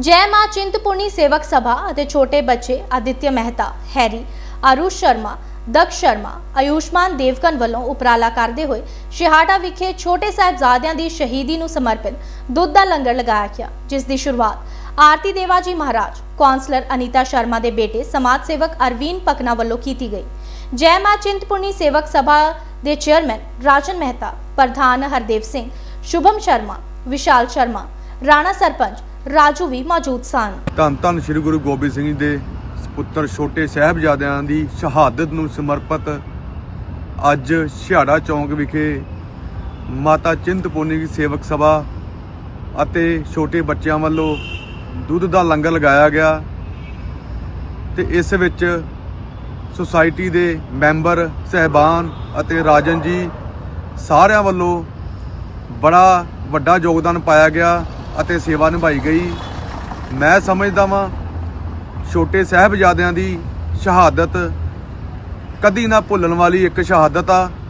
ਜੈ ਮਾਂ ਚਿੰਤਪੁਰਨੀ ਸੇਵਕ ਸਭਾ ਅਤੇ ਛੋਟੇ ਬੱਚੇ ਆਦਿਤਿਆ ਮਹਿਤਾ ਹੈਰੀ ਆਰੂਸ਼ ਸ਼ਰਮਾ ਦਕਸ਼ ਸ਼ਰਮਾ ਆਯੁਸ਼ਮਾਨ ਦੇਵਕਨ ਵੱਲੋਂ ਉਪਰਾਲਾ ਕਰਦੇ ਹੋਏ ਸ਼ਿਹਾੜਾ ਵਿਖੇ ਛੋਟੇ ਸਾਹਿਬਜ਼ਾਦਿਆਂ ਦੀ ਸ਼ਹੀਦੀ ਨੂੰ ਸਮਰਪਿਤ ਦੁੱਧ ਦਾ ਲੰਗਰ ਲਗਾਇਆ ਗਿਆ ਜਿਸ ਦੀ ਸ਼ੁਰੂਆਤ ਆਰਤੀ ਦੇਵਾ ਜੀ ਮਹਾਰਾਜ ਕੌਂਸਲਰ ਅਨੀਤਾ ਸ਼ਰਮਾ ਦੇ ਬੇਟੇ ਸਮਾਜ ਸੇਵਕ ਅਰਵੀਨ ਪਕਨਾ ਵੱਲੋਂ ਕੀਤੀ ਗਈ ਜੈ ਮਾਂ ਚਿੰਤਪੁਰਨੀ ਸੇਵਕ ਸਭਾ ਦੇ ਚੇਅਰਮੈਨ ਰਾਜਨ ਮਹਿਤਾ ਪ੍ਰਧਾਨ ਹਰਦੇਵ ਸਿੰਘ ਸ਼ੁਭਮ ਸ਼ਰਮਾ ਵਿਸ਼ਾਲ ਸ਼ਰਮਾ ਰਾਣਾ ਸਰਪੰਚ ਰਾਜੂ ਵੀ ਮੌਜੂਦ ਸਨ। ਧੰਨ ਧੰਨ ਸ੍ਰੀ ਗੁਰੂ ਗੋਬਿੰਦ ਸਿੰਘ ਜੀ ਦੇ ਪੁੱਤਰ ਛੋਟੇ ਸਾਹਿਬਜ਼ਾਦਿਆਂ ਦੀ ਸ਼ਹਾਦਤ ਨੂੰ ਸਮਰਪਿਤ ਅੱਜ ਛਿਹਾੜਾ ਚੌਂਕ ਵਿਖੇ ਮਾਤਾ ਚਿੰਤਪੁਰਨੀ ਦੀ ਸੇਵਕ ਸਭਾ ਅਤੇ ਛੋਟੇ ਬੱਚਿਆਂ ਵੱਲੋਂ ਦੁੱਧ ਦਾ ਲੰਗਰ ਲਗਾਇਆ ਗਿਆ ਤੇ ਇਸ ਵਿੱਚ ਸੁਸਾਇਟੀ ਦੇ ਮੈਂਬਰ, ਸਹਿਬਾਨ ਅਤੇ ਰਾਜਨ ਜੀ ਸਾਰਿਆਂ ਵੱਲੋਂ ਬੜਾ ਵੱਡਾ ਯੋਗਦਾਨ ਪਾਇਆ ਗਿਆ। ਅਤੇ ਸੇਵਾ ਨਿਭਾਈ ਗਈ। ਮੈਂ ਸਮਝਦਾ ਵਾਂ, ਛੋਟੇ ਸਾਹਿਬਜ਼ਾਦਿਆਂ ਦੀ ਸ਼ਹਾਦਤ ਕਦੀ ਨਾ ਭੁੱਲਣ ਵਾਲੀ ਇੱਕ ਸ਼ਹਾਦਤ ਆ।